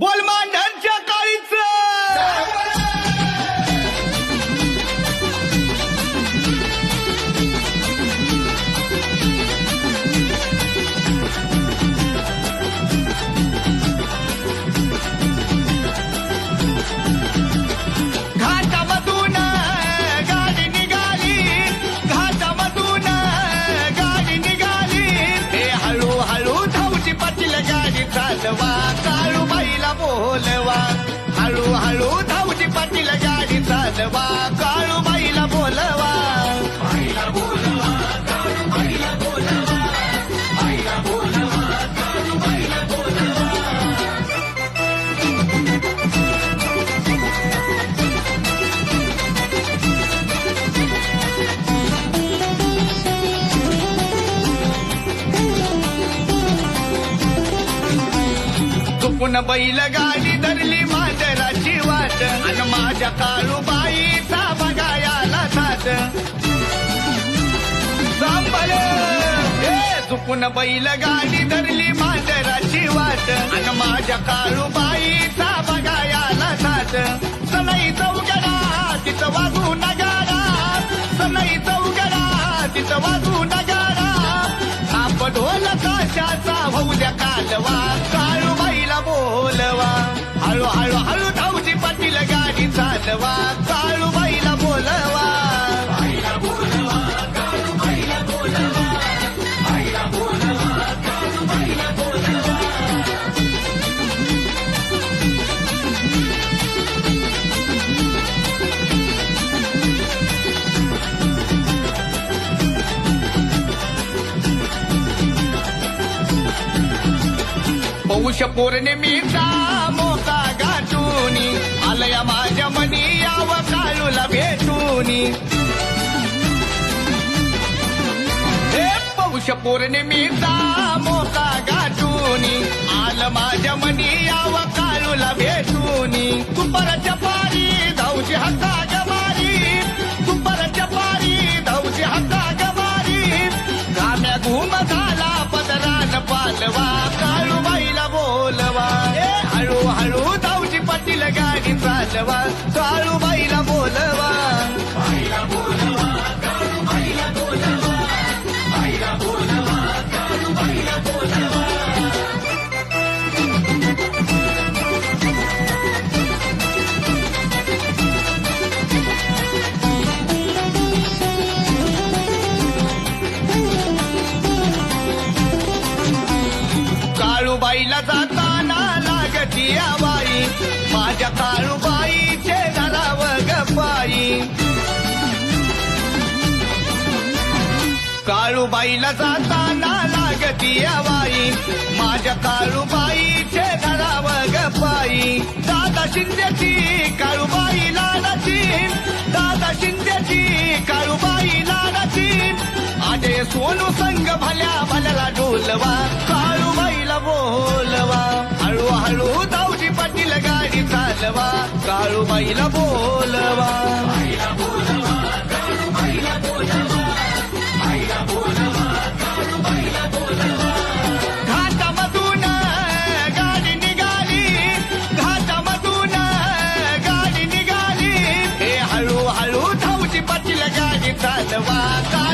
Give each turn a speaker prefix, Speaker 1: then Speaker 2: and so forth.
Speaker 1: बोल हळू हळू धावची पाटील गाडी चालवा काळू बाईला बोलवा. पुन्हा बैल गाडी धरली मांजराची वाट. आणि माझ्या काळूबाईचा बघायला साथ. सांभाळ हे चुकून बैल गाडी धरली मांजराची वाट. आणि माझ्या काळूबाईचा बघायला साथ. सलाई चौगडा तिथं वाजू नगारा सलाई चौगडा तिथं वाजू नगारा आप ढोल काशाचा होऊ द्या कालवा. काळूबाईला बोलवा. हळू हळू हळू बोलवा चालवा काळूबाईला बोलवा. पौष पौर्णिमेचा मोका गाठून आलया माझ्या मनी. हे पौष पौर्णिमेचा मोका गाठूनी आल माझ्या मनी याव काळूला भेटूनी. दुपारच्या पारी धावची हक्का गमारी दुपारच्या पारी धावची हक्का गमारी गाम्या घुम झाला पदरान पालवा काळूबाईला बोलवा. हळूहळू हळू हळू धावची पाटील गाडी चालवा. काळूबाईला जाताना लागती बाई माझ्या काळूबाईचे धराव गपाई दादा शिंद्याची काळूबाई लाडाची. दादा शिंद्याची काळूबाई लाडाची. आजे सोनू संग भल्या भल्याला डोलवा काळूबाईला बोलवा. हळू हळू पाटील गाडी चालवा काळूबाईला बोलवा. la calle.